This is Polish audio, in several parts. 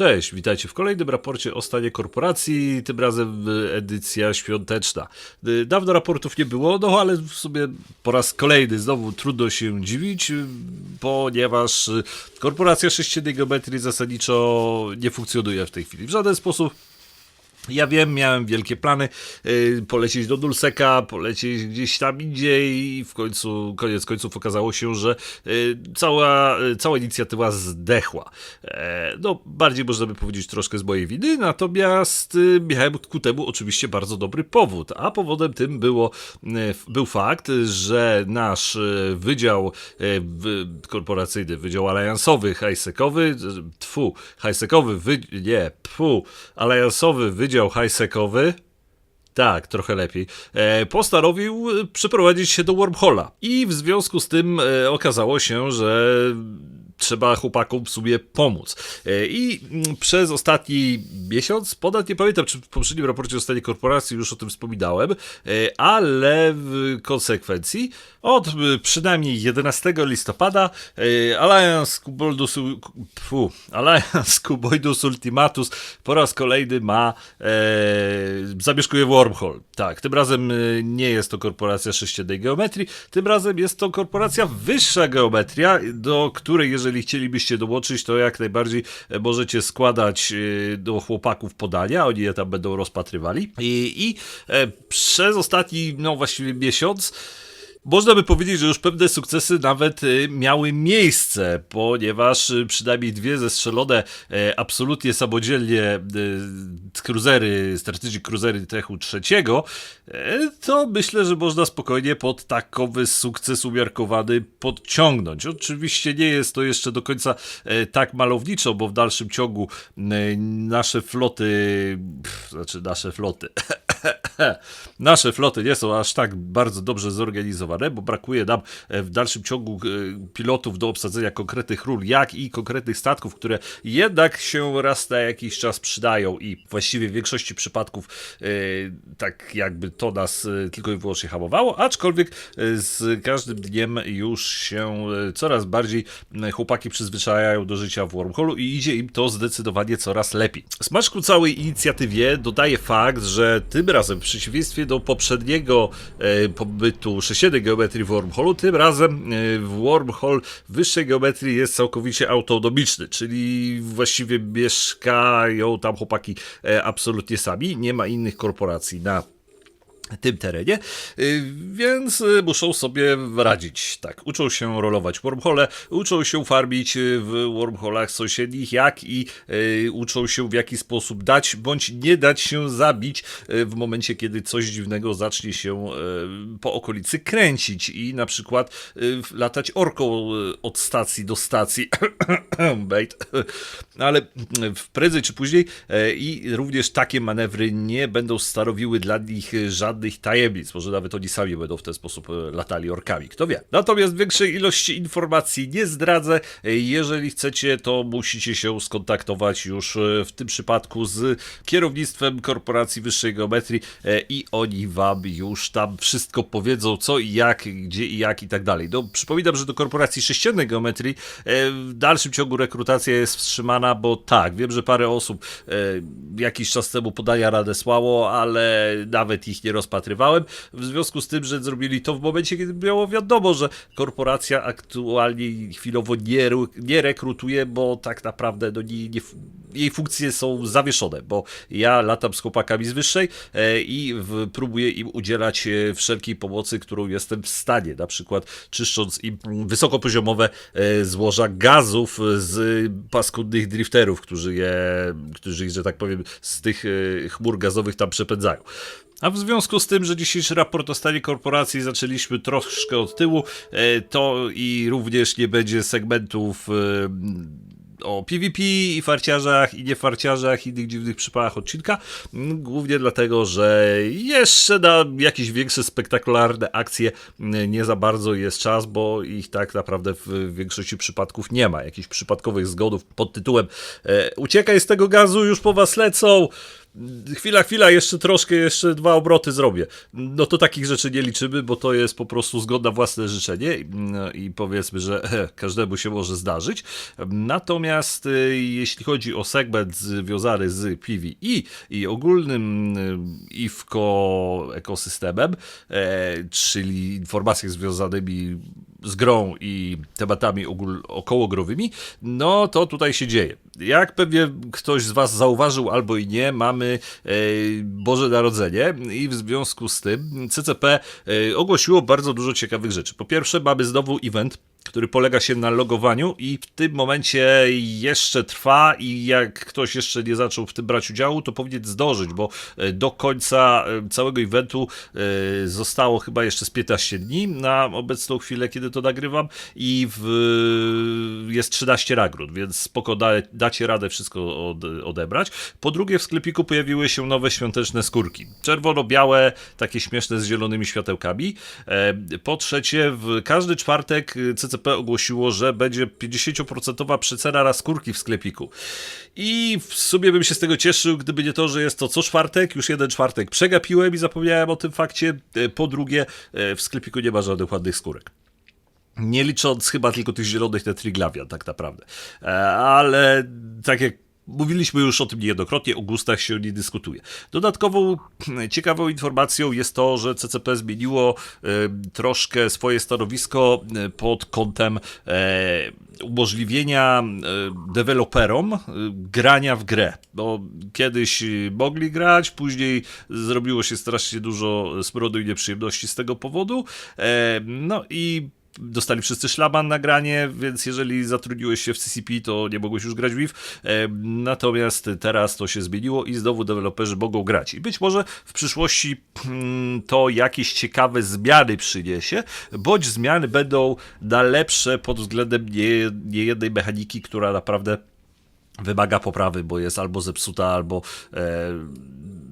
Cześć, witajcie w kolejnym raporcie o stanie korporacji, tym razem edycja świąteczna. Dawno raportów nie było, no ale w sumie po raz kolejny znowu trudno się dziwić, ponieważ korporacja sześciennej geometrii zasadniczo nie funkcjonuje w tej chwili w żaden sposób. Ja wiem, miałem wielkie plany yy, polecieć do Dulseka, polecieć gdzieś tam indziej i w końcu, koniec końców okazało się, że yy, cała, yy, cała inicjatywa zdechła. E, no, bardziej można by powiedzieć troszkę z mojej winy, natomiast yy, miałem ku temu oczywiście bardzo dobry powód, a powodem tym było, yy, był fakt, że nasz yy, wydział korporacyjny, wydział aliansowy, high-secowy, tfu, high-secowy, wy, nie, pfu, aliansowy wydział high-secowy, tak, trochę lepiej. E, postanowił e, przeprowadzić się do Wormhola. I w związku z tym e, okazało się, że trzeba chłopakom w sumie pomóc. E, I mm, przez ostatni miesiąc, ponad nie pamiętam, czy w poprzednim raporcie o stanie korporacji już o tym wspominałem, e, ale w konsekwencji od e, przynajmniej 11 listopada Alliance Cuboidus, pfu, Alliance Cuboidus Ultimatus po raz kolejny ma e, zamieszkuje Wormhole. Tak, tym razem nie jest to korporacja sześciennej geometrii, tym razem jest to korporacja wyższa geometria, do której jeżeli chcielibyście dołączyć, to jak najbardziej e, możecie składać e, do chłopaków podania, oni je tam będą rozpatrywali. I, i e, przez ostatni, no właściwie miesiąc, można by powiedzieć, że już pewne sukcesy nawet y, miały miejsce, ponieważ y, przynajmniej dwie zestrzelone e, absolutnie samodzielnie y, cruzery, strategic cruzery Techu e, to myślę, że można spokojnie pod takowy sukces umiarkowany podciągnąć. Oczywiście nie jest to jeszcze do końca tak malowniczo, bo w dalszym ciągu nasze floty, pff, znaczy nasze floty, nasze floty nie są aż tak bardzo dobrze zorganizowane, bo brakuje nam e, w dalszym ciągu e, pilotów do obsadzenia konkretnych ról, jak i konkretnych statków, które jednak się raz na jakiś czas przydają i właściwie w większości przypadków e, tak jakby to nas tylko i wyłącznie hamowało, aczkolwiek z każdym dniem już się coraz bardziej chłopaki przyzwyczajają do życia w wormholu i idzie im to zdecydowanie coraz lepiej. Smaczku całej inicjatywie dodaje fakt, że tym razem w przeciwieństwie do poprzedniego pobytu 6 wyższej geometrii wormholu. Tym razem e, wormhol wyższej geometrii jest całkowicie autonomiczny, czyli właściwie mieszkają tam chłopaki e, absolutnie sami, nie ma innych korporacji na tym terenie, y, więc y, muszą sobie radzić. Tak, uczą się rolować w wormhole, uczą się farmić y, w wormholach sąsiednich, jak i uczą się w jaki sposób dać bądź nie dać się zabić w momencie, kiedy coś dziwnego zacznie się po okolicy kręcić i na przykład latać orką od stacji do stacji. Bait. Ale w prędzej czy później i również takie manewry nie będą stanowiły dla nich e, żadnych tajemnic. Może nawet oni sami będą w ten sposób e, latali orkami, kto wie. Natomiast większej ilości informacji nie zdradzę. E, Jeżeli chcecie, to musicie się skontaktować już e, w tym przypadku z kierownictwem korporacji wyższej geometrii i oni wam już tam wszystko powiedzą, co i jak, gdzie i jak i tak dalej. No, przypominam, że do korporacji sześciennej geometrii w dalszym ciągu rekrutacja jest wstrzymana, bo tak, wiem, że parę osób jakiś czas temu podania radę słało, ale nawet ich nie rozpatrywałem, w związku z tym, że zrobili to w momencie, kiedy było wiadomo, że korporacja aktualnie chwilowo nie, nie rekrutuje, bo tak naprawdę no, nie, nie, jej funkcje są zawieszone, bo ja latam z chłopakami z wyższej e, i próbuję im udzielać e, wszelkiej pomocy, którą jestem w stanie, na przykład czyszcząc im wysokopoziomowe e, złoża gazów z paskudnych drifterów, którzy je, którzy że tak powiem, z tych chmur gazowych tam przepędzają. A w związku z tym, że dzisiejszy raport o stanie korporacji zaczęliśmy troszkę od tyłu, to i również nie będzie segmentów o PvP i farciarzach i niefarciarzach i innych dziwnych przypadkach odcinka. Mm, Głównie dlatego, że jeszcze na jakieś większe spektakularne akcje mm, nie za bardzo jest czas, bo ich tak naprawdę w większości przypadków nie ma. Jakichś przypadkowych zgodów pod tytułem e, uciekaj z tego gazu, już po was lecą. Chwila, chwila, jeszcze troszkę, jeszcze dwa obroty zrobię. No to takich rzeczy nie liczymy, bo to jest po prostu zgoda własne życzenie i powiedzmy, że każdemu się może zdarzyć. Natomiast y, jeśli chodzi o segment związany z PvE i ogólnym y, IFCO ekosystemem, e, czyli informacjach związanymi z grą i tematami ogól, okołogrowymi, no to tutaj się dzieje. Jak pewnie ktoś z Was zauważył albo i nie, mamy e, Boże Narodzenie i w związku z tym CCP e, ogłosiło bardzo dużo ciekawych rzeczy. Po pierwsze mamy znowu event który polega się na logowaniu i w tym momencie jeszcze trwa i jak ktoś jeszcze nie zaczął w tym brać udziału, to powinien zdążyć, bo e, do końca e, całego eventu e, zostało chyba jeszcze z 15 dni na obecną chwilę, kiedy to nagrywam i w, jest 13 nagród, więc spoko da, dacie radę wszystko od, odebrać. Po drugie w sklepiku pojawiły się nowe świąteczne skórki. Czerwono-białe, takie śmieszne z zielonymi światełkami. Po trzecie w każdy czwartek Ogłosiło, że będzie 50% przecena na skórki w sklepiku. I w sumie bym się z tego cieszył, gdyby nie to, że jest to co czwartek, już jeden czwartek przegapiłem i zapomniałem o tym fakcie. Po drugie, w sklepiku nie ma żadnych ładnych skórek. Nie licząc chyba tylko tych zielonych Tetriglavian, tak naprawdę. Ale tak jak Mówiliśmy już o tym niejednokrotnie, o gustach się nie dyskutuje. Dodatkową ciekawą informacją jest to, że CCP zmieniło e, troszkę swoje stanowisko e, pod kątem e, umożliwienia deweloperom grania w grę. Bo kiedyś mogli grać, później zrobiło się strasznie dużo smrodu i nieprzyjemności z tego powodu. No i dostali wszyscy szlaban nagranie, więc jeżeli zatrudniłeś się w CCP, to nie mogłeś już grać w WIF. E, natomiast teraz to się zmieniło i znowu deweloperzy mogą grać. I być może w przyszłości hmm, to jakieś ciekawe zmiany przyniesie, bądź zmiany będą na lepsze pod względem nie, nie jednej mechaniki, która naprawdę wymaga poprawy, bo jest albo zepsuta, albo e,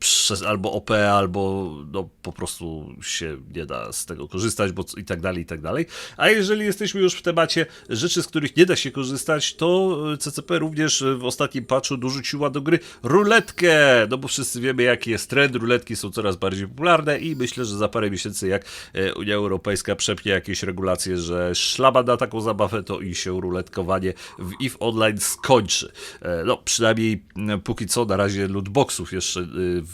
przez albo OP, albo no, po prostu się nie da z tego korzystać, bo i tak dalej, i tak dalej. A jeżeli jesteśmy już w temacie rzeczy, z których nie da się korzystać, to CCP również w ostatnim patchu dorzuciła do gry ruletkę, no bo wszyscy wiemy jaki jest trend, ruletki są coraz bardziej popularne i myślę, że za parę miesięcy jak e, Unia Europejska przepnie jakieś regulacje, że szlaba na taką zabawę, to i się ruletkowanie w EVE Online skończy. E, no przynajmniej póki co na razie lootboxów jeszcze e,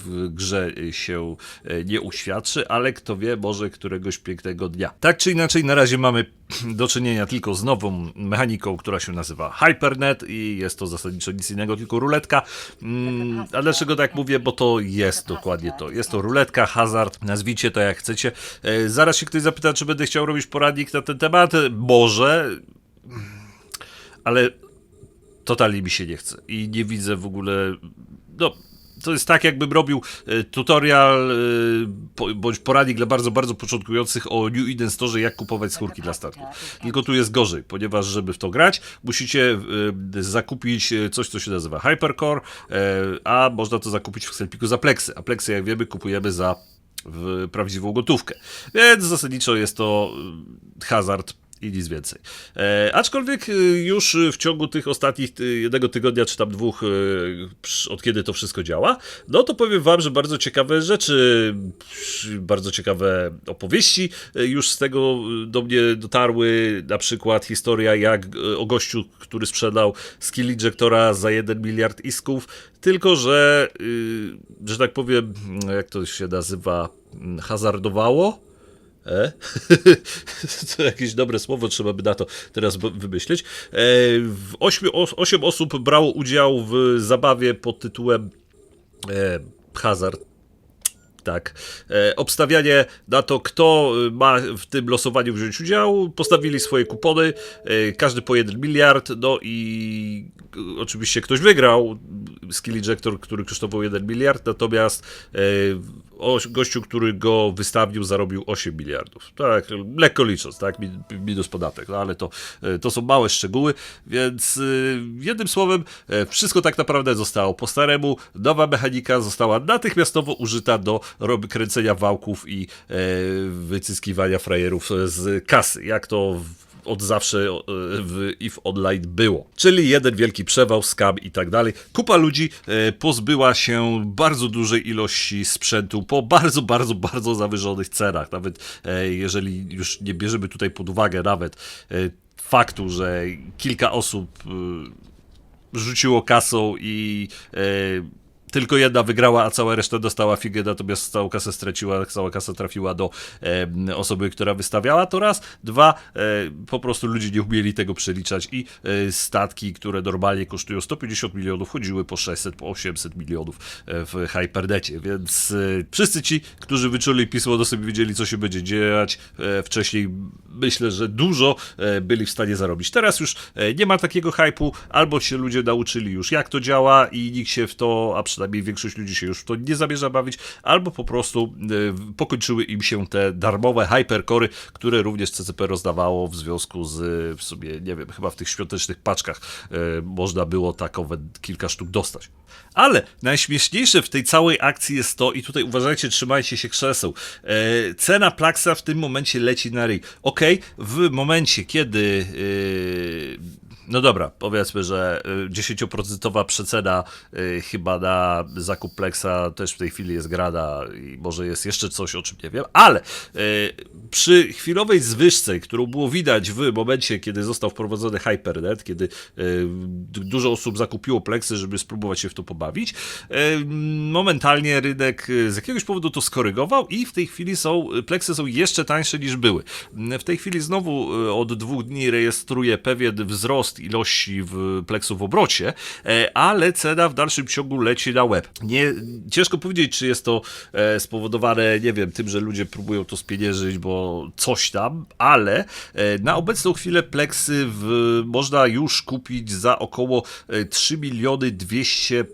w grze się e, nie uświadczy, ale kto wie, może któregoś pięknego dnia. Tak czy inaczej, na razie mamy do czynienia tylko z nową mechaniką, która się nazywa Hypernet i jest to zasadniczo nic innego, tylko ruletka. Mm, a dlaczego tak mówię? Bo to jest dokładnie to. Jest to ruletka, hazard, nazwijcie to jak chcecie. E, zaraz się ktoś zapyta, czy będę chciał robić poradnik na ten temat. Może, ale totalnie mi się nie chce i nie widzę w ogóle. No, to jest tak, jakbym robił e, tutorial e, bądź poradnik dla bardzo, bardzo początkujących o New Eden Store, jak kupować skórki dla statku. Tylko tu jest gorzej, ponieważ żeby w to grać, musicie e, zakupić coś, co się nazywa Hypercore, a można to zakupić w sklepiku za pleksy. A pleksy, jak wiemy, kupujemy za w prawdziwą gotówkę. Więc zasadniczo jest to hazard i nic więcej. E, aczkolwiek e, już w ciągu tych ostatnich jednego tygodnia, czy tam dwóch, e, od kiedy to wszystko działa, no to powiem wam, że bardzo ciekawe rzeczy, bardzo ciekawe opowieści e, już z tego do mnie dotarły, na przykład historia jak o gościu, który sprzedał skill injektora za 1 miliard isków, tylko że, że tak powiem, jak to się nazywa, hazardowało, E? to jakieś dobre słowo trzeba by na to teraz wymyślić. E, osiem osób brało udział w zabawie pod tytułem e, Hazard tak. E, obstawianie na to, kto ma w tym losowaniu wziąć udział. Postawili swoje kupony, e, każdy po 1 miliard, no i oczywiście ktoś wygrał. Skill Injector, który kosztował 1 miliard, natomiast e, gościu, który go wystawił, zarobił 8 miliardów. Tak, lekko licząc, tak, minus podatek, no ale to, e, to są małe szczegóły, więc e, jednym słowem, e, wszystko tak naprawdę zostało po staremu. Nowa mechanika została natychmiastowo użyta do kręcenia wałków i wycyskiwania frajerów z kasy. Jak to od zawsze e, w EVE Online było. Czyli jeden wielki przewał, scam i tak dalej. Kupa ludzi e, pozbyła się bardzo dużej ilości sprzętu po bardzo, bardzo, bardzo zawyżonych cenach. Nawet e, jeżeli już nie bierzemy tutaj pod uwagę nawet faktu, że kilka osób rzuciło kasą i tylko jedna wygrała, a cała reszta dostała figę, natomiast całą kasę straciła, cała kasa trafiła do e, osoby, która wystawiała, to raz. Dwa, e, po prostu ludzie nie umieli tego przeliczać i e, statki, które normalnie kosztują 150 milionów, chodziły po 600, po 800 milionów e, w Hyperdecie, więc e, wszyscy ci, którzy wyczuli pismo do sobie wiedzieli, co się będzie dziać e, wcześniej, myślę, że dużo byli w stanie zarobić. Teraz już nie ma takiego hypu, albo się ludzie nauczyli już jak to działa i nikt się w to, a przynajmniej większość ludzi się już w to nie zamierza bawić, albo po prostu e, pokończyły im się te darmowe hypercory, które również CCP rozdawało w związku z e, w sobie, nie wiem, chyba w tych świątecznych paczkach e, można było takowe kilka sztuk dostać. Ale najśmieszniejsze w tej całej akcji jest to, i tutaj uważajcie, trzymajcie się krzeseł, e, cena Plaxa w tym momencie leci na ryj. Okej, w momencie, kiedy e, no dobra, powiedzmy, że y, 10% przecena y, chyba na zakup Plexa też w tej chwili jest grana i może jest jeszcze coś, o czym nie wiem, ale y, przy chwilowej zwyżce, którą było widać w momencie, kiedy został wprowadzony Hypernet, kiedy y, dużo osób zakupiło Plexy, żeby spróbować się w to pobawić, y, momentalnie rynek y, z jakiegoś powodu to skorygował i w tej chwili są, Plexy są jeszcze tańsze niż były. W tej chwili znowu y, od dwóch dni rejestruję pewien wzrost ilości w Plexu w obrocie, e, ale cena w dalszym ciągu leci na web. Nie, ciężko powiedzieć, czy jest to e, spowodowane, nie wiem, tym, że ludzie próbują to spieniężyć, bo coś tam, ale e, na obecną chwilę Plexy w, można już kupić za około e, 3 miliony 200 e,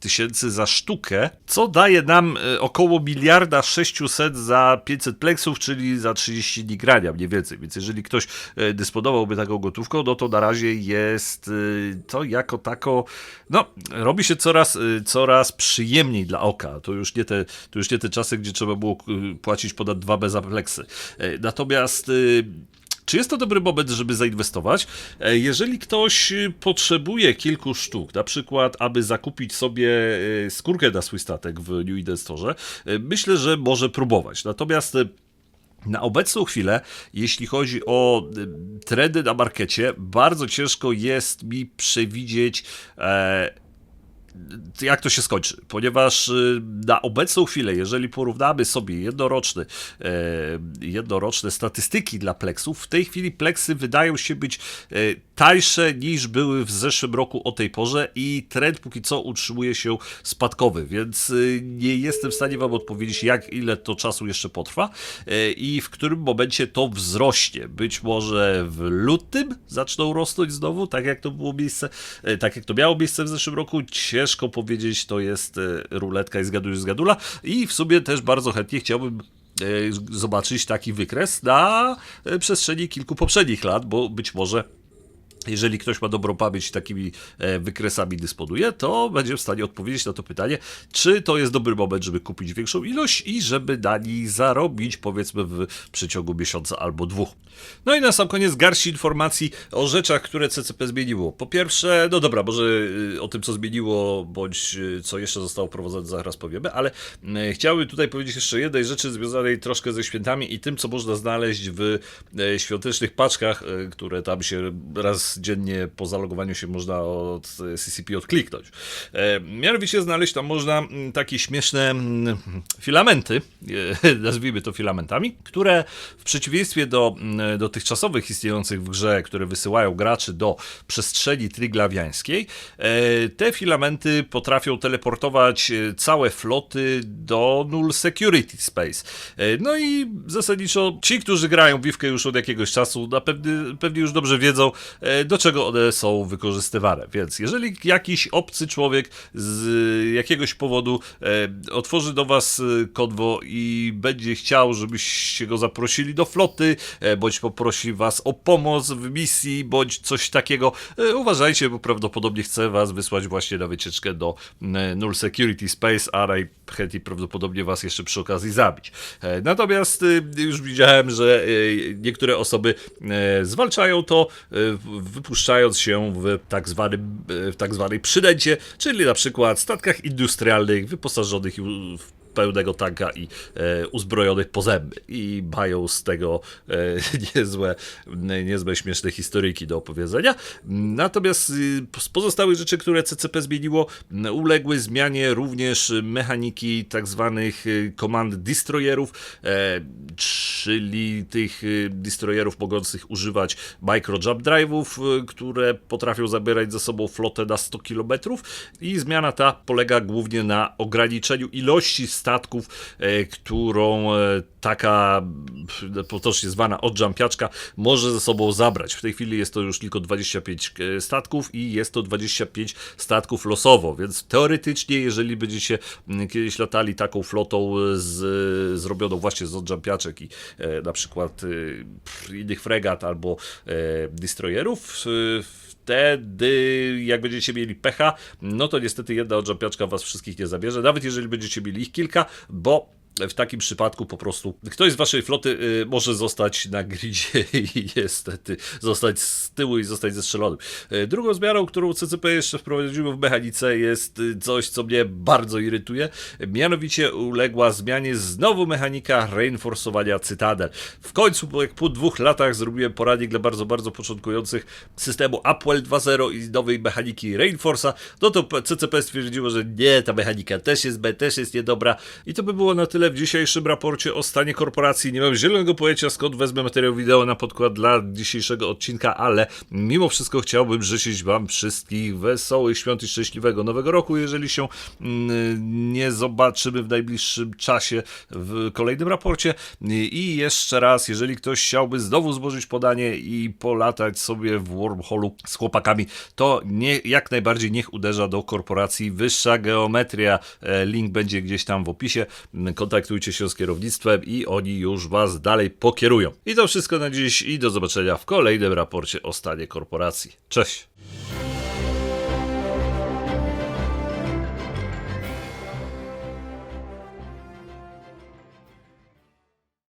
tysięcy za sztukę, co daje nam około miliarda 600 za 500 Plexów, czyli za 30 dni grania, mniej więcej. Więc jeżeli ktoś dysponowałby taką gotówką, no to na jest y, to jako tako, no, robi się coraz, y, coraz przyjemniej dla oka. To już nie te, to już nie te czasy, gdzie trzeba było y, płacić ponad 2 za pleksy. E, Natomiast czy jest to dobry moment, żeby zainwestować? E, Jeżeli ktoś potrzebuje kilku sztuk, na przykład, aby zakupić sobie skórkę na swój statek w New Eden Store, y, myślę, że może próbować. Natomiast na obecną chwilę, jeśli chodzi o y, trendy na markecie, bardzo ciężko jest mi przewidzieć. E, jak to się skończy, ponieważ y, na obecną chwilę, jeżeli porównamy sobie jednoroczne, e, jednoroczne statystyki dla Plexów, w tej chwili Plexy wydają się być e, tańsze niż były w zeszłym roku o tej porze i trend póki co utrzymuje się spadkowy, więc y, nie jestem w stanie wam odpowiedzieć, jak ile to czasu jeszcze potrwa e, i w którym momencie to wzrośnie. Być może w lutym zaczną rosnąć znowu, tak jak to było miejsce, tak jak to miało miejsce w zeszłym roku. Ciężko powiedzieć, to jest e, ruletka i zgadujesz zgadula. I w sumie też bardzo chętnie chciałbym e, zobaczyć taki wykres na e, przestrzeni kilku poprzednich lat, bo być może jeżeli ktoś ma dobrą pamięć i takimi e, wykresami dysponuje, to będzie w stanie odpowiedzieć na to pytanie, czy to jest dobry moment, żeby kupić większą ilość i żeby na niej zarobić, powiedzmy, w przeciągu miesiąca albo dwóch. No i na sam koniec garści informacji o rzeczach, które CCP zmieniło. Po pierwsze, no dobra, może y, o tym, co zmieniło, bądź y, co jeszcze zostało wprowadzone, zaraz powiemy, ale y, chciałbym tutaj powiedzieć jeszcze jednej rzeczy związanej troszkę ze świętami i tym, co można znaleźć w e, świątecznych paczkach, e, które tam się raz dziennie po zalogowaniu się można od CCP odkliknąć. E, Mianowicie znaleźć tam można mm, takie śmieszne mm, filamenty, e, nazwijmy to filamentami, które w przeciwieństwie do mm, dotychczasowych istniejących w grze, które wysyłają graczy do przestrzeni triglawiańskiej, e, te filamenty potrafią teleportować całe floty do null security space. No i zasadniczo ci, którzy grają w już od jakiegoś czasu, na pewny, pewnie już dobrze wiedzą, do czego one są wykorzystywane. Więc jeżeli jakiś obcy człowiek z jakiegoś powodu e, otworzy do was e, konwo i będzie chciał, żebyście go zaprosili do floty, e, bądź poprosi was o pomoc w misji, bądź coś takiego, e, uważajcie, bo prawdopodobnie chce was wysłać właśnie na wycieczkę do e, Null Security Space, a najchętniej prawdopodobnie was jeszcze przy okazji zabić. E, Natomiast e, już widziałem, że e, niektóre osoby e, zwalczają to, e, wypuszczając się w tak, zwanym, w tak zwanej przynęcie, czyli na przykład statkach industrialnych wyposażonych w pełnego tanka i e, uzbrojonych po zęby. I mają z tego e, niezłe, niezłe śmieszne historyjki do opowiedzenia. Natomiast y, z pozostałych rzeczy, które CCP zmieniło, uległy zmianie również mechaniki tak zwanych y, komand destroyerów, e, czyli tych y, destroyerów mogących używać micro jump drive'ów, które potrafią zabierać ze sobą flotę na 100 km i zmiana ta polega głównie na ograniczeniu ilości statków, e, którą e, taka potocznie zwana odjumpiaczka może ze sobą zabrać. W tej chwili jest to już tylko 25 e, statków i jest to 25 statków losowo, więc teoretycznie, jeżeli będziecie m, kiedyś latali taką flotą z, zrobioną właśnie z odjumpiaczek i e, na przykład e, innych fregat albo e, destroyerów, e, wtedy jak będziecie mieli pecha, no to niestety jedna odżapiaczka was wszystkich nie zabierze, nawet jeżeli będziecie mieli ich kilka, bo w takim przypadku po prostu ktoś z waszej floty y, może zostać na gridzie i niestety zostać z tyłu i zostać zestrzelonym. Y, drugą zmianą, którą CCP jeszcze wprowadziło w mechanice jest y, coś, co mnie bardzo irytuje. Mianowicie uległa zmianie znowu mechanika reinforsowania cytadel. W końcu, jak po dwóch latach zrobiłem poradnik dla bardzo, bardzo początkujących systemu Upwell 2.0 i nowej mechaniki Reinforce'a, no to CCP stwierdziło, że nie, ta mechanika też jest B, też jest niedobra. I to by było na tyle w dzisiejszym raporcie o stanie korporacji. Nie mam zielonego pojęcia, skąd wezmę materiał wideo na podkład dla dzisiejszego odcinka, ale mimo wszystko chciałbym życzyć Wam wszystkich wesołych świąt i szczęśliwego nowego roku, jeżeli się mm, nie zobaczymy w najbliższym czasie w kolejnym raporcie. I jeszcze raz, jeżeli ktoś chciałby znowu złożyć podanie i polatać sobie w wormholu z chłopakami, to nie, jak najbardziej niech uderza do korporacji Wyższa Geometria. E, Link będzie gdzieś tam w opisie. Kontaktujcie się z kierownictwem i oni już Was dalej pokierują. I to wszystko na dziś i do zobaczenia w kolejnym raporcie o stanie korporacji. Cześć!